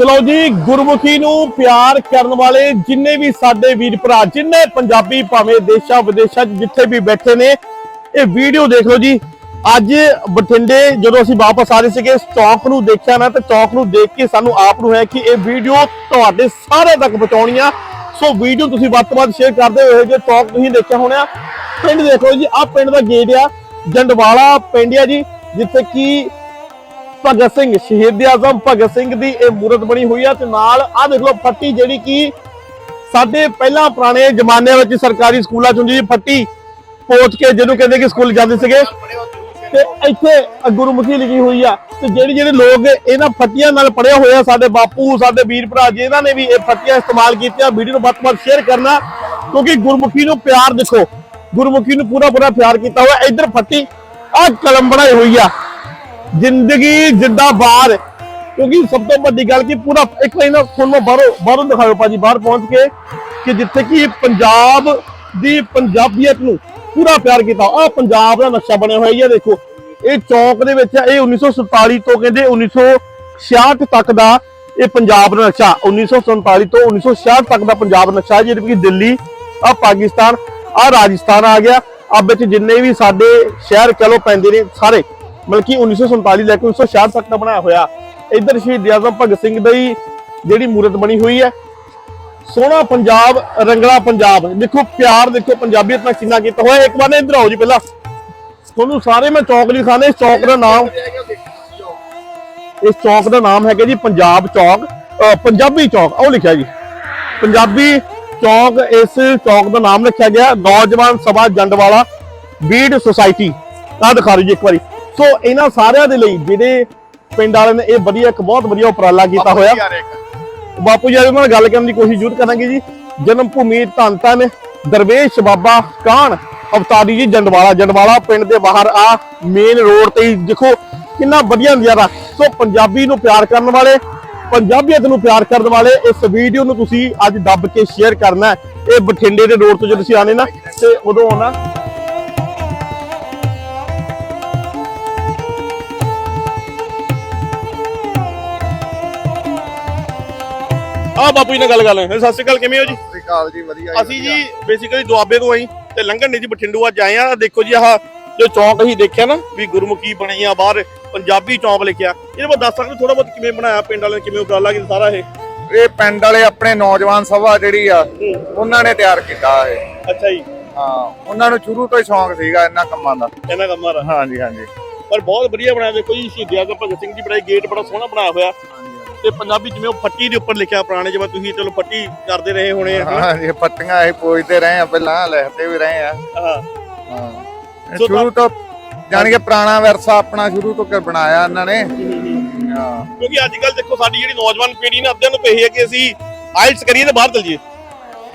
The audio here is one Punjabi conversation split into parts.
ਚਲੋ ਜੀ, ਗੁਰਮੁਖੀ ਨੂੰ ਪਿਆਰ ਕਰਨ ਵਾਲੇ ਜਿੰਨੇ ਵੀ ਸਾਡੇ ਵੀਰ ਭਰਾ, ਜਿੰਨੇ ਪੰਜਾਬੀ ਭਾਵੇਂ ਦੇਸ਼ਾਂ ਵਿਦੇਸ਼ਾਂ 'ਚ ਜਿੱਥੇ ਵੀ ਬੈਠੇ ਨੇ, ਇਹ ਵੀਡੀਓ ਦੇਖ ਲਓ ਜੀ। ਅੱਜ ਬਠਿੰਡੇ ਜਦੋਂ ਅਸੀਂ ਵਾਪਸ ਆ ਰਹੇ ਸੀਗੇ ਇਸ ਚੌਕ ਨੂੰ ਦੇਖਿਆ ਨਾ ਤੇ ਚੌਕ ਨੂੰ ਦੇਖ ਕੇ ਸਾਨੂੰ ਆਪ ਨੂੰ ਹੈ ਕਿ ਇਹ ਵੀਡੀਓ ਤੁਹਾਡੇ ਸਾਰੇ ਤੱਕ ਪਹੁੰਚਾਉਣੀ ਆ। ਸੋ ਵੀਡੀਓ ਤੁਸੀਂ ਵੱਧ ਤੋਂ ਵੱਧ ਸ਼ੇਅਰ ਕਰਦੇ ਹੋਏ ਜੋ ਚੌਕ ਤੁਸੀਂ ਦੇਖਿਆ ਹੋਣਾ, ਪਿੰਡ ਦੇਖੋ ਜੀ, ਆਹ ਪਿੰਡ ਦਾ ਗੇਟ ਆ, ਜੰਡਵਾਲਾ ਪਿੰਡ ਆ ਜੀ, ਜਿੱਥੇ ਕਿ ਭਗਤ ਸਿੰਘ, ਸ਼ਹੀਦ ਆਜ਼ਮ ਭਗਤ ਸਿੰਘ ਦੀ ਇਹ ਮੂਰਤ ਬਣੀ ਹੋਈ ਆ ਤੇ ਨਾਲ ਆਹ ਦੇਖ ਲਓ ਫੱਟੀ ਜਿਹੜੀ ਕਿ ਸਾਡੇ ਪਹਿਲਾਂ ਪੁਰਾਣੇ ਜ਼ਮਾਨੇ ਵਿੱਚ ਸਰਕਾਰੀ ਸਕੂਲਾਂ ਚ ਹੁੰਦੀ ਸੀ ਫੱਟੀ ਪੋਚ ਕੇ ਜਿਹਨੂੰ ਕਹਿੰਦੇ ਕਿ ਸਕੂਲ ਜਾਂਦੇ ਸੀਗੇ। ਤੇ ਇੱਥੇ ਗੁਰਮੁਖੀ ਲਿਖੀ ਹੋਈ ਆ ਤੇ ਜਿਹੜੇ ਜਿਹੜੇ ਲੋਕ ਇਹਨਾਂ ਫੱਟੀਆਂ ਨਾਲ ਪੜਿਆ ਹੋਇਆ ਸਾਡੇ ਬਾਪੂ, ਸਾਡੇ ਵੀਰ ਭਰਾ ਜਿਨ੍ਹਾਂ ਨੇ ਵੀ ਇਹ ਫੱਟੀਆਂ ਇਸਤੇਮਾਲ ਕੀਤੀਆਂ। ਵੀਡੀਓ ਨੂੰ ਵੱਧ ਤੋਂ ਵੱਧ ਸ਼ੇਅਰ ਕਰਨਾ, ਕਿਉਂਕਿ ਗੁਰਮੁਖੀ ਨੂੰ ਪਿਆਰ ਦੇਖੋ, ਗੁਰਮੁਖੀ ਨੂੰ ਪੂਰਾ ਪੂਰਾ ਪਿਆਰ ਕੀਤਾ ਹੋਇਆ। ਇੱਧਰ ਫੱਟੀ ਆ ਕਲਮ ਬਣਾਈ ਹੋਈ ਆ। ਜ਼ਿੰਦਗੀ ਜਿੰਦਾਬਾਦ। ਕਿਉਂਕਿ ਸਭ ਤੋਂ ਵੱਡੀ ਗੱਲ ਕਿ, ਪੂਰਾ ਇੱਕ ਵਾਰੀ ਨਾ ਤੁਹਾਨੂੰ ਬਾਹਰੋਂ ਬਾਹਰੋਂ ਦਿਖਾਓ ਭਾਜੀ, ਬਾਹਰ ਪਹੁੰਚ ਕੇ ਕਿ ਜਿੱਥੇ ਕਿ ਪੰਜਾਬ ਦੀ ਪੰਜਾਬੀਅਤ ਨੂੰ ਪੂਰਾ ਪਿਆਰ ਕੀਤਾ। ਆ ਪੰਜਾਬ ਦਾ ਨਕਸ਼ਾ ਬਣਿਆ ਹੋਇਆ ਇਹ ਦੇਖੋ। ਇਹ ਚੌਂਕ ਦੇ ਵਿੱਚ ਇਹ 1947 ਤੋਂ ਕਹਿੰਦੇ 1966 ਤੱਕ ਦਾ ਇਹ ਪੰਜਾਬ ਦਾ ਨਕਸ਼ਾ। 1947 ਤੋਂ 1966 ਤੱਕ ਦਾ ਪੰਜਾਬ ਨਕਸ਼ਾ ਜਿਹਦੇ ਕਿ ਦਿੱਲੀ ਆ ਪਾਕਿਸਤਾਨ ਆ ਰਾਜਸਥਾਨ ਆ ਗਿਆ। ਆ ਵਿੱਚ ਜਿੰਨੇ ਵੀ ਸਾਡੇ ਸ਼ਹਿਰ ਕਹ ਲੋ ਪੈਂਦੇ ਨੇ ਸਾਰੇ। ਮਤਲਬ ਕਿ 1947 ਲੈ ਕੇ 1966 ਤੱਕ ਦਾ ਬਣਾਇਆ ਹੋਇਆ ਇੱਧਰ ਸ਼ਹੀਦ ਆਜ਼ਮ ਭਗਤ ਸਿੰਘ ਦੀ ਜਿਹੜੀ ਮੂਰਤ ਬਣੀ ਹੋਈ ਹੈ। ਸੋਹਣਾ ਪੰਜਾਬ, ਰੰਗਲਾ ਪੰਜਾਬ। ਦੇਖੋ, ਪਿਆਰ ਦੇਖੋ, ਪੰਜਾਬੀਅਤ ਨਾਲ ਕਿੰਨਾ ਕੀਤਾ ਹੋਇਆ। ਇੱਕ ਵਾਰ ਨਾ ਇੱਧਰ ਆਓ ਜੀ ਪਹਿਲਾਂ। ਤੁਹਾਨੂੰ ਸਾਰੇ ਮੈਂ ਚੌਕ ਲਿਖਾਣੇ ਇਸ ਚੌਕ ਦਾ ਨਾਮ। ਇਸ ਚੌਕ ਦਾ ਨਾਮ ਹੈਗਾ ਜੀ ਪੰਜਾਬ ਚੌਕ ਪੰਜਾਬੀ ਚੌਕ। ਉਹ ਲਿਖਿਆ ਜੀ। ਪੰਜਾਬੀ ਚੌਕ, ਇਸ ਚੌਕ ਦਾ ਨਾਮ ਰੱਖਿਆ ਗਿਆ। ਨੌਜਵਾਨ ਸਭਾ ਜੰਡਵਾਲਾ ਬੀਡ ਸੁਸਾਇਟੀ। ਆਹ ਦਿਖਾ ਰਹੀ ਜੀ ਇੱਕ ਵਾਰੀ। ਸੋ ਇਹਨਾਂ ਸਾਰਿਆਂ ਦੇ ਲਈ ਜਿਹੜੇ ਪਿੰਡ ਵਾਲਿਆਂ ਨੇ ਇਹ ਵਧੀਆ ਇੱਕ ਬਹੁਤ ਵਧੀਆ ਉਪਰਾਲਾ ਕੀਤਾ ਹੋਇਆ। ਬਾਪੂ ਜੀ ਨਾਲ ਗੱਲ ਕਰਨ ਦੀ ਕੋਸ਼ਿਸ਼ ਜ਼ਰੂਰ ਕਰਾਂਗੇ ਜੀ। ਜਨਮ ਭੂਮੀ ਧੰਨ ਧੰਨ ਦਰਵੇਸ਼ ਬਾਬਾ ਕਾਹਨ ਅਵਤਾਰੀ ਜੀ ਜੰਡਵਾਲਾ। ਜੰਡਵਾਲਾ ਪਿੰਡ ਦੇ ਬਾਹਰ ਆ ਮੇਨ ਰੋਡ ਤੇ ਹੀ। ਦੇਖੋ ਕਿੰਨਾ ਵਧੀਆ ਨਜ਼ਾਰਾ। ਸੋ ਪੰਜਾਬੀ ਨੂੰ ਪਿਆਰ ਕਰਨ ਵਾਲੇ ਪੰਜਾਬੀਅਤ ਨੂੰ ਪਿਆਰ ਕਰਨ ਵਾਲੇ ਇਸ ਵੀਡੀਓ ਨੂੰ ਤੁਸੀਂ ਅੱਜ ਦੱਬ ਕੇ ਸ਼ੇਅਰ ਕਰਨਾ। ਇਹ ਬਠਿੰਡੇ ਦੇ ਰੋਡ ਤੋਂ ਜਦੋਂ ਤੁਸੀਂ ਆਨੇ ਨਾ ਤੇ ਉਦੋਂ ਆਉਣਾ। ਆ ਬਾਪੂ ਜੀ ਨਾਲ ਗੱਲ ਕਰ ਲੈ ਸਤਿ ਸ਼੍ਰੀ ਅਕਾਲ ਕਿਵੇਂ ਹੋ ਜੀ? ਸਤਿ ਸ਼੍ਰੀ ਅਕਾਲ ਜੀ ਵਧੀਆ ਅਸੀਂ ਜੀ ਬੇਸਿਕਲੀ ਦੁਆਬੇ ਤੋਂ ਆਈ ਤੇ ਲੰਘਣ ਨਹੀਂ ਜੀ ਬਠਿੰਡੂ ਅੱਜ ਆਏ ਆ ਦੇਖੋ ਜੀ ਆਹ ਜੋ ਚੌਂਕ ਅਸੀਂ ਦੇਖਿਆ ਨਾ ਵੀ ਗੁਰਮੁਖੀ ਬਣੀ ਆ ਬਾਹਰ ਪੰਜਾਬੀ ਚੌਂਕ ਲਿਖਿਆ। ਇਹਦੇ ਬਾਰੇ ਦੱਸ ਸਕਦੇ ਥੋੜਾ ਬਹੁਤ ਕਿਵੇਂ ਬਣਾਇਆ ਪਿੰਡ ਵਾਲਿਆਂ ਨੇ ਕਿਵੇਂ ਉਪਰਾਲਾ ਕੀਤਾ ਸਾਰਾ ਇਹ? ਇਹ ਪਿੰਡ ਵਾਲੇ ਆਪਣੇ ਨੌਜਵਾਨ ਸਭਾ ਜਿਹੜੀ ਆ ਉਹਨਾਂ ਨੇ ਤਿਆਰ ਕੀਤਾ ਇਹ। ਅੱਛਾ ਜੀ। ਹਾਂ ਉਹਨਾਂ ਨੂੰ ਸ਼ੁਰੂ ਤੋਂ ਹੀ ਸ਼ੌਂਕ ਸੀਗਾ ਇਹਨਾਂ ਕੰਮਾਂ ਦਾ। ਇਹਨਾਂ ਕੰਮਾਂ ਦਾ। ਹਾਂਜੀ ਹਾਂਜੀ। ਪਰ ਬਹੁਤ ਵਧੀਆ ਬਣਾਇਆ ਦੇਖੋ ਜੀ ਸ਼ਹੀਦ ਆਜ਼ਮ ਭਗਤ ਸਿੰਘ ਦੀ ਬਣਾਈ ਗੇਟ ਬੜਾ ਸੋਹਣਾ ਬਣਾਇਆ ਹੋਇਆ। ਤੇ ਪੰਜਾਬੀ ਜਿਵੇਂ ਉਹ ਫੱਟੀ ਦੇ ਉੱਪਰ ਲਿਖਿਆ ਪੁਰਾਣੇ ਜਿਵੇਂ ਤੁਸੀਂ ਚਲੋ ਫੱਟੀ ਕਰਦੇ ਰਹੇ ਹੋਣੇ ਆ ਹਨਾ? ਹਾਂਜੀ ਪੱਟੀਆਂ ਅਸੀਂ ਪੋਜਦੇ ਰਹੇ ਆ ਪਹਿਲਾਂ ਲਿਖਦੇ ਵੀ ਰਹੇ ਆ। ਹਾਂ। ਹਾਂ। ਇਹ ਸ਼ੁਰੂ ਤੋਂ ਜਾਣੀ ਕਿ ਪੁਰਾਣਾ ਵਿਰਸਾ ਆਪਣਾ ਸ਼ੁਰੂ ਤੋਂ ਕਰ ਬਣਾਇਆ ਇਹਨਾਂ ਨੇ। ਹਾਂ ਕਿਉਂਕਿ ਅੱਜ ਕੱਲ ਦੇਖੋ ਸਾਡੀ ਜਿਹੜੀ ਨੌਜਵਾਨ ਪੀੜ੍ਹੀ ਨੇ ਅੱਧਿਆਂ ਨੂੰ ਇਹ ਹੈ ਕਿ ਅਸੀਂ ਆਇਲਸ ਕਰੀਏ ਤੇ ਬਾਹਰ ਚਲ ਜਾਈਏ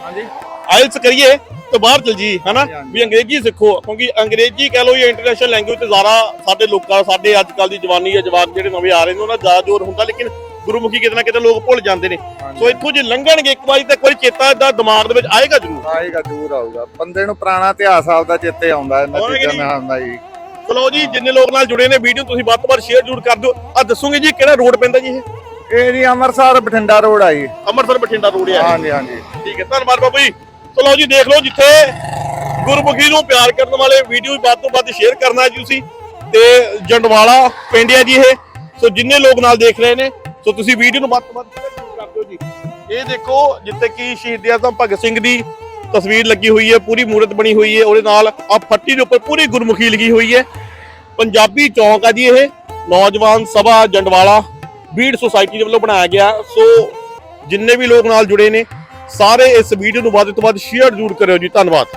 ਹਾਂਜੀ। ਆਇਲਸ ਕਰੀਏ ਤੇ ਬਾਹਰ ਚਲ ਜੀ ਹਨਾ। ਵੀ ਅੰਗਰੇਜ਼ੀ ਸਿੱਖੋ ਕਿਉਂਕਿ ਅੰਗਰੇਜ਼ੀ ਕਹਿ ਲਓ ਜਾਂ ਇੰਟਰਨੈਸ਼ਨਲ ਲੈਂਗੁਏਜ ਤੇ ਜ਼ਿਆਦਾ ਸਾਡੇ ਲੋਕਾਂ ਸਾਡੇ ਅੱਜ ਕੱਲ ਦੀ ਜਵਾਨੀ ਜਾਂ ਜਵਾਕ ਜਿਹੜੇ ਨਵੇਂ ਆ ਰਹੇ ਨੇ ਉਹਨਾਂ ਦਾ ਜ਼ਿਆਦਾ ਜ਼ੋਰ ਹੁੰਦਾ ਲੇਕਿਨ ਗੁਰਮੁਖੀ ਕਿਤੇ ਨਾ ਕਿਤੇ ਲੋਕ ਭੁੱਲ ਜਾਂਦੇ ਨੇ। ਸੋ ਇੱਥੋਂ ਜੇ ਲੰਘਣਗੇ ਇੱਕ ਵਾਰੀ ਤਾਂ ਵਾਰੀ ਚੇਤਾ ਦਾ ਦਿਮਾਗ ਦੇ ਵਿੱਚ ਆਏਗਾ ਜ਼ਰੂਰ। ਆਏਗਾ ਜ਼ਰੂਰ ਆਊਗਾ। ਬੰਦੇ ਨੂੰ ਪੁਰਾਣਾ ਇਤਿਹਾਸ ਆਪਦਾ ਚੇਤੇ ਆਉਂਦਾ ਇਹਨਾਂ ਚੀਜ਼ਾਂ ਜੀ। ਨਾਲ ਆਉਂਦਾ ਜੀ। ਚਲੋ ਜੀ ਜਿੰਨੇ ਲੋਕ ਨਾਲ ਜੁੜੇ ਨੇ ਵੀਡੀਓ ਤੁਸੀਂ ਵੱਧ ਤੋਂ ਵੱਧ ਸ਼ੇਅਰ ਜ਼ਰੂਰ ਕਰ ਦਿਓ। ਆ ਦੱਸੋਗੇ ਜੀ ਕਿਹੜਾ ਰੋਡ ਪੈਂਦਾ ਜੀ ਇਹ? ਇਹ ਜੀ ਅੰਮ੍ਰਿਤਸਰ ਬਠਿੰਡਾ ਰੋਡ ਆ ਜੀ। ਅੰਮ੍ਰਿਤਸਰ ਬਠਿੰਡਾ ਰੋਡ ਹੈ ਹਾਂਜੀ ਹਾਂਜੀ। ਠੀਕ ਹੈ ਧੰਨਵਾਦ ਬਾਬੂ ਜੀ। ਚਲੋ ਜੀ ਦੇਖ ਲਓ ਜਿੱਥੇ ਗੁਰਮੁਖੀ ਨੂੰ ਪਿਆਰ ਕਰਨ ਵਾਲੇ ਵੀਡੀਓ ਵੱਧ ਤੋਂ ਵੱਧ ਸ਼ੇਅਰ ਕਰਨਾ ਜੀ ਤੁਸੀਂ। ਤੇ ਜੰਡਵਾਲਾ ਪਿੰਡ ਹੈ ਜੀ ਇਹ। ਸੋ ਜਿੰਨੇ ਲੋਕ ਨਾਲ ਦੇਖ ਰਹੇ ਨੇ ਸੋ ਤੁਸੀਂ ਵੀਡੀਓ ਨੂੰ ਵੱਧ ਤੋਂ ਵੱਧ ਸ਼ੇਅਰ ਜ਼ਰੂਰ ਕਰ ਦਿਓ ਜੀ। ਇਹ ਦੇਖੋ, ਜਿੱਥੇ ਕਿ ਸ਼ਹੀਦ ਆਜ਼ਮ ਭਗਤ ਸਿੰਘ ਦੀ ਤਸਵੀਰ ਲੱਗੀ ਹੋਈ ਹੈ, ਪੂਰੀ ਮੂਰਤ ਬਣੀ ਹੋਈ ਹੈ, ਉਹਦੇ ਨਾਲ ਆ ਫੱਟੀ ਦੇ ਉੱਪਰ ਪੂਰੀ ਗੁਰਮੁਖੀ ਲਿਖੀ ਹੋਈ ਹੈ। ਪੰਜਾਬੀ ਚੌਂਕ ਆ ਜੀ ਇਹ, ਨੌਜਵਾਨ ਸਭਾ ਜੰਡਵਾਲਾ, ਬੀੜ ਸੁਸਾਇਟੀ ਦੇ ਵੱਲੋਂ ਬਣਾਇਆ ਗਿਆ। ਸੋ ਜਿੰਨੇ ਵੀ ਲੋਕ ਨਾਲ ਜੁੜੇ ਨੇ, ਸਾਰੇ ਇਸ ਵੀਡੀਓ ਨੂੰ ਵੱਧ ਤੋਂ ਵੱਧ ਸ਼ੇਅਰ ਜ਼ਰੂਰ ਕਰਿਓ ਜੀ, ਧੰਨਵਾਦ।